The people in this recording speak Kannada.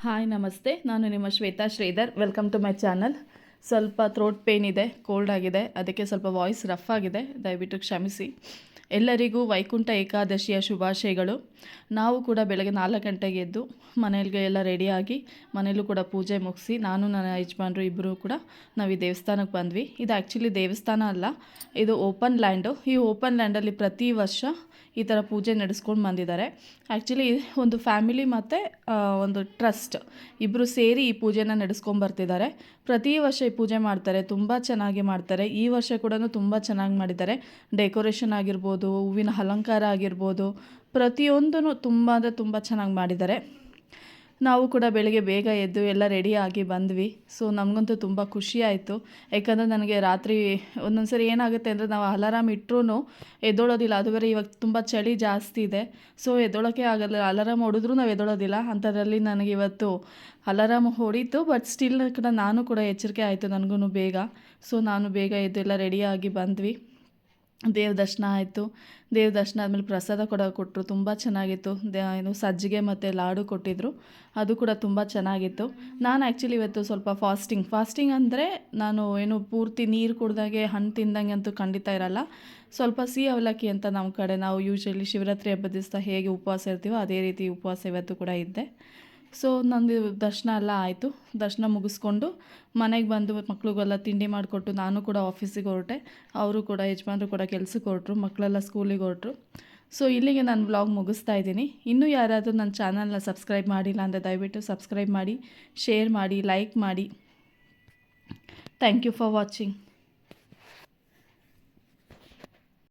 ಹಾಯ್, ನಮಸ್ತೆ. ನಾನು ನಿಮ್ಮ Shweta Shridhar. Welcome to my channel ಸ್ವಲ್ಪ ಥ್ರೋಟ್ ಪೇನ್ ಇದೆ ಕೋಲ್ಡ್ ಆಗಿದೆ. ಅದಕ್ಕೆ ಸ್ವಲ್ಪ ವಾಯ್ಸ್ ರಫ್ ಆಗಿದೆ. ದಯವಿಟ್ಟು ಕ್ಷಮಿಸಿ. ಎಲ್ಲರಿಗೂ ವೈಕುಂಠ ಏಕಾದಶಿಯ ಶುಭಾಶಯಗಳು. ನಾವು ಕೂಡ ಬೆಳಗ್ಗೆ ನಾಲ್ಕು ಗಂಟೆಗೆ ಎದ್ದು ಮನೆಯಲ್ಲಿಗೆ ಎಲ್ಲ ರೆಡಿಯಾಗಿ ಮನೇಲೂ ಕೂಡ ಪೂಜೆ ಮುಗಿಸಿ ನಾನು, ನನ್ನ ಯಜಮಾನ್ರು ಇಬ್ಬರು ಕೂಡ ನಾವು ಈ ದೇವಸ್ಥಾನಕ್ಕೆ ಬಂದ್ವಿ. ಇದು ಆ್ಯಕ್ಚುಲಿ ದೇವಸ್ಥಾನ ಅಲ್ಲ, ಇದು ಓಪನ್ ಲ್ಯಾಂಡು ಈ ಓಪನ್ ಲ್ಯಾಂಡಲ್ಲಿ ಪ್ರತಿ ವರ್ಷ ಈ ಥರ ಪೂಜೆ ನಡೆಸ್ಕೊಂಡು ಬಂದಿದ್ದಾರೆ. ಆ್ಯಕ್ಚುಲಿ ಒಂದು ಫ್ಯಾಮಿಲಿ ಮತ್ತು ಒಂದು ಟ್ರಸ್ಟ್ ಇಬ್ಬರು ಸೇರಿ ಈ ಪೂಜೆನ ನಡೆಸ್ಕೊಂಡು ಬರ್ತಿದ್ದಾರೆ. ಪ್ರತಿ ವರ್ಷ ಈ ಪೂಜೆ ಮಾಡ್ತಾರೆ, ತುಂಬ ಚೆನ್ನಾಗಿ ಮಾಡ್ತಾರೆ. ಈ ವರ್ಷ ಕೂಡ ತುಂಬ ಚೆನ್ನಾಗಿ ಮಾಡಿದ್ದಾರೆ. ಡೆಕೋರೇಷನ್ ಆಗಿರ್ಬೋದು, ಹೂವಿನ ಅಲಂಕಾರ ಆಗಿರ್ಬೋದು ಪ್ರತಿಯೊಂದೂ ತುಂಬ ಅಂದರೆ ತುಂಬ ಚೆನ್ನಾಗಿ ಮಾಡಿದ್ದಾರೆ. ನಾವು ಕೂಡ ಬೆಳಗ್ಗೆ ಬೇಗ ಎದ್ದು ಎಲ್ಲ ರೆಡಿಯಾಗಿ ಬಂದ್ವಿ. ಸೊ ನಮಗಂತೂ ತುಂಬ ಖುಷಿ ಆಯಿತು. ಯಾಕಂದರೆ ನನಗೆ ರಾತ್ರಿ ಒಂದೊಂದು ಸರಿ ಏನಾಗುತ್ತೆ ಅಂದರೆ ನಾವು ಅಲಾರಾಮ್ ಇಟ್ಟರೂ ಎದ್ದೊಳೋದಿಲ್ಲ. ಅದು ಇವಾಗ ತುಂಬ ಚಳಿ ಜಾಸ್ತಿ ಇದೆ. ಸೊ ಎದ್ದೋಳೋಕ್ಕೆ ಆಗಲ್ಲ. ಅಲಾರಾಮ್ ಹೊಡೆದ್ರೂ ನಾವು ಎದ್ದೊಳೋದಿಲ್ಲ. ಅಂಥದ್ರಲ್ಲಿ ನನಗೆ ಇವತ್ತು ಅಲಾರಾಮ್ ಹೊಡೀತು. ಬಟ್ ಸ್ಟಿಲ್ ಕೂಡ ನಾನು ಕೂಡ ಎಚ್ಚರಿಕೆ ಆಯಿತು ನನಗೂ ಬೇಗ. ಸೊ ನಾನು ಬೇಗ ಎದ್ದು ಎಲ್ಲ ರೆಡಿಯಾಗಿ ಬಂದ್ವಿ. ದೇವ್ರ ದರ್ಶನ ಆಯಿತು. ದೇವ್ರ ದರ್ಶನ ಆದಮೇಲೆ ಪ್ರಸಾದ ಕೂಡ ಕೊಟ್ಟರು ತುಂಬ ಚೆನ್ನಾಗಿತ್ತು. ಏನು ಸಜ್ಜಿಗೆ ಮತ್ತು ಲಾಡು ಕೊಟ್ಟಿದ್ದರು ಅದು ಕೂಡ ತುಂಬ ಚೆನ್ನಾಗಿತ್ತು. ನಾನು ಆ್ಯಕ್ಚುಲಿ ಇವತ್ತು ಸ್ವಲ್ಪ ಫಾಸ್ಟಿಂಗ್ ಫಾಸ್ಟಿಂಗ್ ಅಂದರೆ ನಾನು ಏನು ಪೂರ್ತಿ ನೀರು ಕುಡ್ದಾಗೆ ಹಣ್ಣು ತಿಂದಂಗೆ ಅಂತೂ ಖಂಡಿತ ಇರಲ್ಲ. ಸ್ವಲ್ಪ ಸಿಹಿ ಅವಲಕ್ಕಿ ಅಂತ ನಮ್ಮ ಕಡೆ ನಾವು ಯೂಶ್ವಲಿ ಶಿವರಾತ್ರಿ ಹಬ್ಬದ ದಿವಸ ಹೇಗೆ ಉಪವಾಸ ಇರ್ತೀವೋ ಅದೇ ರೀತಿ ಉಪವಾಸ ಇವತ್ತು ಕೂಡ ಇದ್ದೆ. ಸೊ ನಂದು ದರ್ಶನ ಎಲ್ಲ ಆಯಿತು. ದರ್ಶನ ಮುಗಿಸ್ಕೊಂಡು ಮನೆಗೆ ಬಂದು ಮಕ್ಳಿಗೆಲ್ಲ ತಿಂಡಿ ಮಾಡಿಕೊಟ್ಟು ನಾನು ಕೂಡ ಆಫೀಸಿಗೆ ಹೊರಟೆ. ಅವರು ಕೂಡ, ಯಜಮಾನರು ಕೂಡ ಕೆಲಸಕ್ಕೆ ಹೊರಟರು. ಮಕ್ಕಳೆಲ್ಲ ಸ್ಕೂಲಿಗೆ ಹೊರಟರು. ಸೊ ಇಲ್ಲಿಗೆ ನಾನು ಬ್ಲಾಗ್ ಮುಗಿಸ್ತಾ ಇದ್ದೀನಿ. ಇನ್ನೂ ಯಾರಾದರೂ ನನ್ನ ಚಾನಲ್ನ ಸಬ್ಸ್ಕ್ರೈಬ್ ಮಾಡಿಲ್ಲ ಅಂದರೆ ದಯವಿಟ್ಟು ಸಬ್ಸ್ಕ್ರೈಬ್ ಮಾಡಿ ಶೇರ್ ಮಾಡಿ ಲೈಕ್ ಮಾಡಿ. Thank you for watching